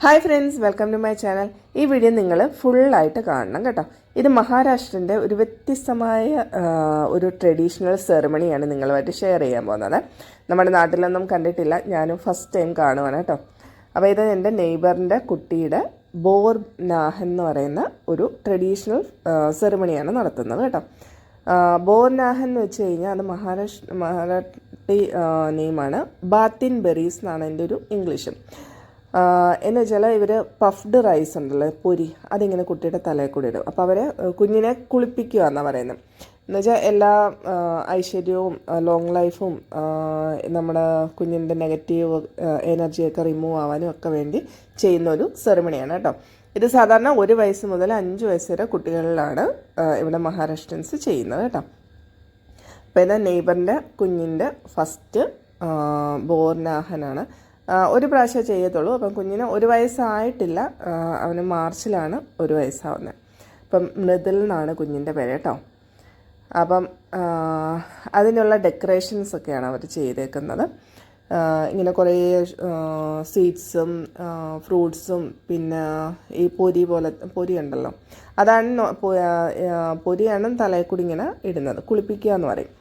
Hi friends welcome to my channel ഈ video നിങ്ങൾ ഫുള്ളായിട്ട് കാണണം കേട്ടോ. ഇത് മഹാരാഷ്ട്രന്റെ ഒരു വ്യത്യസ്തമായ ഒരു ട്രഡീഷണൽ സെറമണിയാണ് നിങ്ങളുമായിട്ട് ഷെയർ ചെയ്യാൻ പോകുന്നത്. നമ്മുടെ നാട്ടിലൊന്നും കണ്ടിട്ടില്ല ഞാനും ഫസ്റ്റ് ടൈം കാണുവാണ് കേട്ടോ. അപ്പോൾ ഇത് എന്റെ നെയ്ബറിന്റെ കുട്ടിയുടെ ബോർ നാഹ് എന്ന് പറയുന്ന ഒരു ട്രഡീഷണൽ സെറമണിയാണ് നടത്തുന്നത് കേട്ടോ. ബോർ നാഹ് എന്ന് വെച്ച് കഴിഞ്ഞാൽ അത് മഹാരാഷ്ട്ര മഹാരാഷ്ട്രി നെയിമാണ് ബാത്തിൻ ബെറീസ് എന്നാണ് എന്റെ ഒരു ഇംഗ്ലീഷും എന്ന് വെച്ചാൽ ഇവർ പഫ്ഡ് റൈസ് ഉണ്ടല്ലോ പൊരി അതിങ്ങനെ കുട്ടിയുടെ തലയിൽ കൂടി ഇടും. അപ്പോൾ അവരെ കുഞ്ഞിനെ കുളിപ്പിക്കുക എന്നാണ് പറയുന്നത്. എന്ന് വെച്ചാൽ എല്ലാ ഐശ്വര്യവും ലോങ് ലൈഫും നമ്മുടെ കുഞ്ഞിന്റെ നെഗറ്റീവ് എനർജിയൊക്കെ റിമൂവ് ആവാനും ഒക്കെ വേണ്ടി ചെയ്യുന്ന ഒരു സെറിമണിയാണ് കേട്ടോ. ഇത് സാധാരണ ഒരു വയസ്സ് മുതൽ അഞ്ച് വയസ്സ് വരെ കുട്ടികളിലാണ് ഇവിടെ മഹാരാഷ്ട്രൻസ് ചെയ്യുന്നത് കേട്ടോ. അപ്പോൾ ഇത് നെയ്ബറിന്റെ കുഞ്ഞിന്റെ ഫസ്റ്റ് ബോർനാഹനാണ് ഒരു പ്രാവശ്യം ചെയ്യത്തുള്ളൂ. അപ്പം കുഞ്ഞിന് ഒരു വയസ്സായിട്ടില്ല. അവന് മാർച്ചിലാണ് ഒരു വയസ്സാവുന്നത്. അപ്പം മൃദുൽ എന്നാണ് കുഞ്ഞിന്റെ പേര് കേട്ടോ. അപ്പം അതിനുള്ള ഡെക്കറേഷൻസ് ഒക്കെയാണ് അവർ ചെയ്തേക്കുന്നത്. ഇങ്ങനെ കുറേ സ്വീറ്റ്സും ഫ്രൂട്ട്സും പിന്നെ ഈ പൊരി പോലെ പൊരി ഉണ്ടല്ലോ. അതാണ് പൊരിയാണ് തലയിൽ ഇങ്ങനെ ഇടുന്നത്. കുളിപ്പിക്കുക എന്ന് പറയും.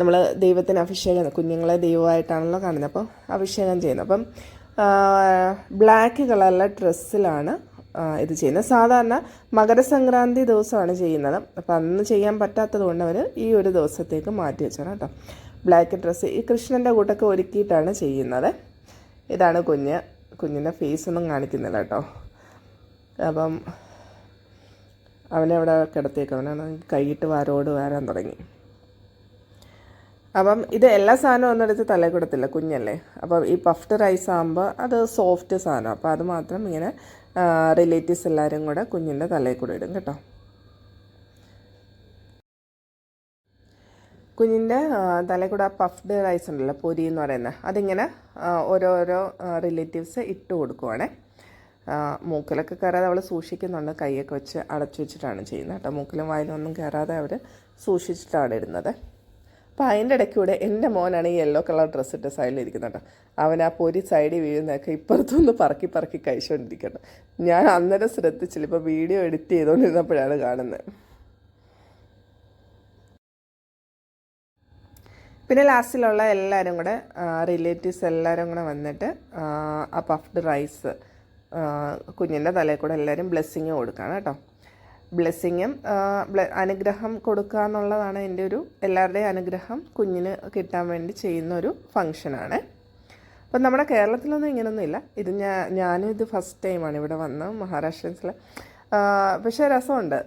നമ്മൾ ദൈവത്തിന് അഭിഷേകം കുഞ്ഞുങ്ങളെ ദൈവമായിട്ടാണല്ലോ കാണുന്നത്. അപ്പം അഭിഷേകം ചെയ്യുന്നത് അപ്പം ബ്ലാക്ക് കളറിലെ ഡ്രസ്സിലാണ് ഇത് ചെയ്യുന്നത്. സാധാരണ മകരസംക്രാന്തി ദിവസമാണ് ചെയ്യുന്നത്. അപ്പം അന്ന് ചെയ്യാൻ പറ്റാത്തത് കൊണ്ട് അവർ ഈ ഒരു ദിവസത്തേക്ക് മാറ്റി വെച്ചാണ് കേട്ടോ. ബ്ലാക്ക് ഡ്രസ്സ് ഈ കൃഷ്ണന്റെ കൂട്ടൊക്കെ ഒരുക്കിയിട്ടാണ് ചെയ്യുന്നത്. ഇതാണ് കുഞ്ഞ്. കുഞ്ഞിന്റെ ഫേസ് ഒന്നും കാണിക്കുന്നില്ല കേട്ടോ. അപ്പം അവനെ അവിടെ കിടത്തിയേക്കും അവനാണ് കൈയിട്ട് വാരോട് വാരാൻ തുടങ്ങി. അപ്പം ഇത് എല്ലാ സാധനവും ഒന്നെടുത്ത് തലയിൽ കൊടുത്തില്ല കുഞ്ഞല്ലേ? അപ്പം ഈ പഫ്ഡ് റൈസ് ആകുമ്പോൾ അത് സോഫ്റ്റ് സാധനം. അപ്പോൾ അത് മാത്രം ഇങ്ങനെ റിലേറ്റീവ്സ് എല്ലാവരും കൂടെ കുഞ്ഞിന്റെ തലയിൽ കൂടെ ഇടും കേട്ടോ. കുഞ്ഞിന്റെ തലയിൽ കൂടെ പഫ്ഡ് റൈസ് ഉണ്ടല്ലോ പൊരി എന്ന് പറയുന്നത് അതിങ്ങനെ ആ, ഓരോരോ റിലേറ്റീവ്സ് ഇട്ട് കൊടുക്കുവാണേ. ആ, മൂക്കിലൊക്കെ കയറാതെ അവൾ സൂക്ഷിക്കുന്നുണ്ട് കൈയൊക്കെ വെച്ച് അടച്ചു വെച്ചിട്ടാണ് ചെയ്യുന്നത് കേട്ടോ. മൂക്കിലും വായിലും ഒന്നും കയറാതെ അവർ സൂക്ഷിച്ചിട്ടാണ് ഇടുന്നത്. അപ്പോൾ അതിന്റെ ഇടയ്ക്കൂടെ എന്റെ മോനാണ് ഈ യെല്ലോ കളർ ഡ്രസ്സ് ഇട്ട് സൈഡിലിരിക്കുന്നത് കേട്ടോ അവൻ ആ പൊരി സൈഡിൽ വീഴുന്നതൊക്കെ ഇപ്പുറത്തുനിന്ന് പറക്കി പറക്കി കഴിച്ചുകൊണ്ടിരിക്കണം ഞാൻ അന്നേരം ശ്രദ്ധിച്ചില്ല. ഇപ്പോൾ വീഡിയോ എഡിറ്റ് ചെയ്തുകൊണ്ടിരുന്നപ്പോഴാണ് കാണുന്നത് പിന്നെ ലാസ്റ്റിലുള്ള എല്ലാവരും കൂടെ റിലേറ്റീവ്സ് എല്ലാവരും കൂടെ വന്നിട്ട് ആ പഫ്ഡ് റൈസ് കുഞ്ഞിന്റെ തലയിൽ കൂടെ എല്ലാവരും ബ്ലെസ്സിങ് കൊടുക്കുകയാണ് കേട്ടോ ബ്ലെസ്സിങ്ങും അനുഗ്രഹം കൊടുക്കുക എന്നുള്ളതാണ് എന്റെ ഒരു എല്ലാവരുടെയും അനുഗ്രഹം കുഞ്ഞിന് കിട്ടാൻ വേണ്ടി ചെയ്യുന്ന ഒരു ഫങ്ഷനാണ് അപ്പം നമ്മുടെ കേരളത്തിലൊന്നും ഇങ്ങനൊന്നുമില്ല. ഇത് ഞാൻ ഞാനും ഇത് ഫസ്റ്റ് ടൈമാണ് ഇവിടെ വന്ന് മഹാരാഷ്ട്രൻസിൽ പക്ഷേ രസമുണ്ട്.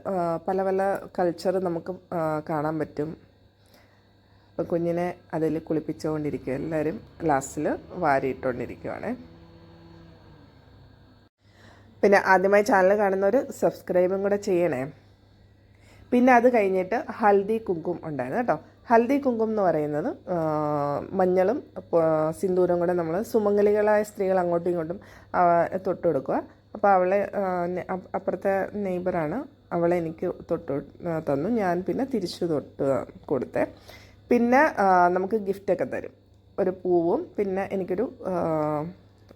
പല പല കൾച്ചർ നമുക്ക് കാണാൻ പറ്റും. അപ്പം കുഞ്ഞിനെ അതിൽ കുളിപ്പിച്ചുകൊണ്ടിരിക്കുക എല്ലാവരും ഗ്ലാസ്സിൽ വാരിയിട്ടുകൊണ്ടിരിക്കുവാണ് പിന്നെ ആദ്യമായി ചാനൽ കാണുന്നവർ സബ്സ്ക്രൈബും കൂടെ ചെയ്യണേ. പിന്നെ അത് കഴിഞ്ഞിട്ട് ഹൽദി കുങ്കും ഉണ്ടായിരുന്നു കേട്ടോ. ഹൽദി കുങ്കും എന്ന് പറയുന്നത് മഞ്ഞളും സിന്ദൂരും കൂടെ നമ്മൾ സുമംഗലികളായ സ്ത്രീകൾ അങ്ങോട്ടും ഇങ്ങോട്ടും തൊട്ട് കൊടുക്കുക അപ്പോൾ അവളെ അപ്പുറത്തെ നെയ്ബറാണ് അവളെ എനിക്ക് തൊട്ട് തന്നു. ഞാൻ പിന്നെ തിരിച്ചു തൊട്ട് കൊടുത്തെ. പിന്നെ നമുക്ക് ഗിഫ്റ്റൊക്കെ തരും. ഒരു പൂവും പിന്നെ എനിക്കൊരു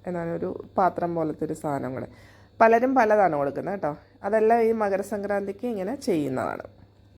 എന്താണ് ഒരു പാത്രം പോലത്തെ ഒരു സാധനം കൂടെ. പലരും പലതാണ് കൊടുക്കുന്നത് കേട്ടോ. അതെല്ലാം ഈ മകരസംക്രാന്തിക്ക് ഇങ്ങനെ ചെയ്യുന്നതാണ്.